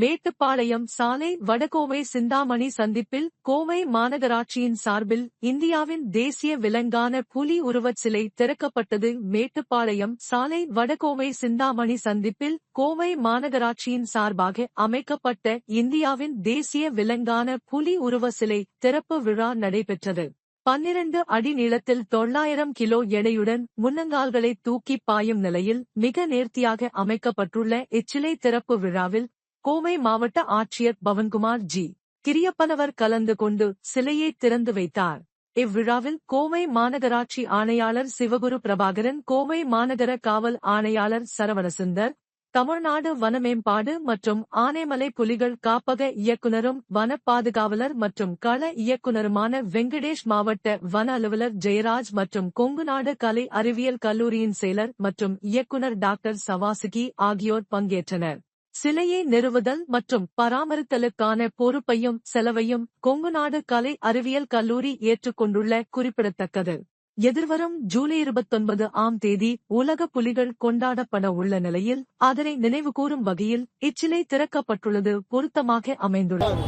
மேட்டுப்பாளையம் சாலை வடகோவை சிந்தாமணி சந்திப்பில் கோவை மாநகராட்சியின் சார்பில் இந்தியாவின் தேசிய விலங்கான புலி உருவச் சிலை திறக்கப்பட்டது. மேட்டுப்பாளையம் சாலை வடகோவை சிந்தாமணி சந்திப்பில் கோவை மாநகராட்சியின் சார்பாக அமைக்கப்பட்ட இந்தியாவின் தேசிய விலங்கான புலி உருவ சிலை திறப்பு விழா நடைபெற்றது. பன்னிரண்டு அடி நீளத்தில் தொள்ளாயிரம் கிலோ எடையுடன் முன்னங்கால்களை தூக்கி பாயும் நிலையில் மிக நேர்த்தியாக அமைக்கப்பட்டுள்ள இச்சிலை திறப்பு விழாவில் கோவை மாவட்ட ஆட்சியர் பவன்குமார் ஜி. கிரியப்பனவர் கலந்து கொண்டு சிலையை திறந்து வைத்தார். இவ்விழாவில் கோவை மாநகராட்சி ஆணையாளர் சிவகுரு பிரபாகரன் கோவை மாநகர காவல் ஆணையாளர் சரவணசுந்தர் தமிழ்நாடு வனமேம்பாடு மற்றும் ஆனைமலை புலிகள் காப்பக இயக்குனரும் வன பாதுகாவலர் மற்றும் கள இயக்குனருமான வெங்கடேஷ் மாவட்ட வன அலுவலர் ஜெயராஜ் மற்றும் கொங்குநாடு கலை அறிவியல் கல்லூரியின் செயலர் மற்றும் இயக்குனர் டாக்டர் சவாசுகி ஆகியோர் பங்கேற்றனர். சிலையை நிறுவுதல் மற்றும் பராமரித்தலுக்கான பொறுப்பையும் செலவையும் கொங்குநாடு கலை அறிவியல் கல்லூரி ஏற்றுக்கொண்டுள்ள குறிப்பிடத்தக்கது. எதிர்வரும் ஜூலை இருபத்தொன்பது ஆம் தேதி உலக புலிகள் கொண்டாடப்பட உள்ள நிலையில் அதனை நினைவுகூரும் வகையில் இச்சிலை திறக்கப்பட்டுள்ளது பொருத்தமாக அமைந்துள்ளது.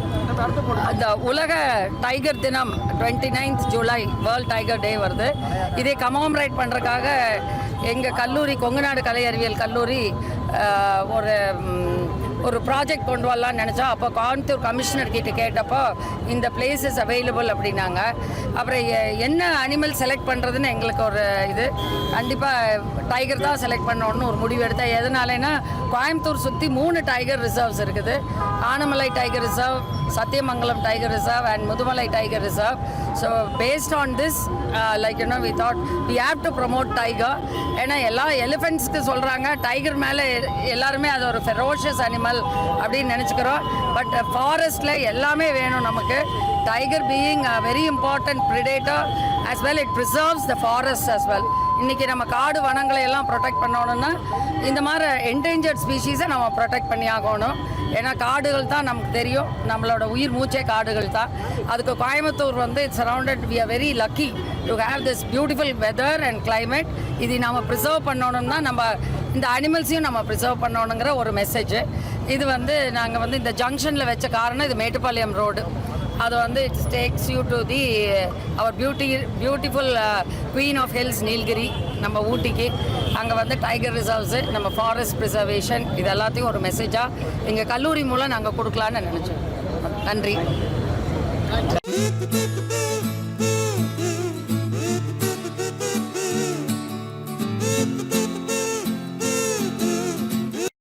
அந்த உலக டைகர் தினம் twenty ninth July world tiger day வருது. இதை கமாமரேட் பண்ணுறதுக்காக எங்கள் கல்லூரி கொங்குநாடு கலை அறிவியல் கல்லூரி ஒரு ஒரு ப்ராஜெக்ட் கொண்டு வரலாம்னு நினச்சோம். அப்போ கோயம்புத்தூர் கமிஷனர் கிட்ட கேட்டப்போ இந்த பிளேசஸ் அவைலபிள் அப்படின்னாங்க. அப்புறம் எ- என்ன அனிமல் செலக்ட் பண்ணுறதுன்னு எங்களுக்கு ஒரு இது. கண்டிப்பாக டைகர் தான் செலக்ட் பண்ணோன்னு ஒரு முடிவு எடுத்தேன். எதனாலனா கோயம்புத்தூர் சுற்றி மூணு டைகர் ரிசர்வ்ஸ் இருக்குது. Anamalai tiger reserve Sathyamangalam tiger reserve and Mudumalai tiger reserve so based on this like you know we thought we have to promote tiger ஏன்னா எல்லா எலிஃபென்ட்ஸ்க்கு சொல்கிறாங்க டைகர் மேலே எல்லாருமே அது ஒரு ஃபெரோஷியஸ் அனிமல் அப்படின்னு நினச்சிக்கிறோம். பட் ஃபாரஸ்ட்டில் எல்லாமே வேணும் நமக்கு. Tiger being a very important predator as well it preserves the forest as well இன்றைக்கி நம்ம காடு வனங்களை எல்லாம் ப்ரொடெக்ட் பண்ணணும்னா இந்த மாதிரி என்டேஞ்சர்ட் ஸ்பீஷீஸை நம்ம ப்ரொடெக்ட் பண்ணி ஆகணும். ஏன்னா காடுகள் தான் நமக்கு தெரியும். நம்மளோட உயிர் மூச்சே காடுகள் தான். அதுக்கு கோயம்புத்தூர் வந்து it's surrounded we are very lucky to have this beautiful weather and climate இதை நம்ம ப்ரிசர்வ் பண்ணணும்னா நம்ம இந்த அனிமல்ஸையும் நம்ம ப்ரிசர்வ் பண்ணணுங்கிற ஒரு மெசேஜ் இது வந்து நாங்கள் வந்து இந்த ஜங்ஷனில் வச்ச காரணம் இது மேட்டுப்பாளையம் ரோடு அது வந்து it's takes you to the our beauty beautiful queen of hills Nilgiri நம்ம ஊட்டிக்கு. அங்கே வந்து டைகர் ரிசர்வ்ஸு நம்ம ஃபாரஸ்ட் ப்ரிசர்வேஷன் இது எல்லாத்தையும் ஒரு மெசேஜாக எங்கள் கல்லூரி மூலம் நாங்கள் கொடுக்கலான்னு நினச்சோம் நன்றி.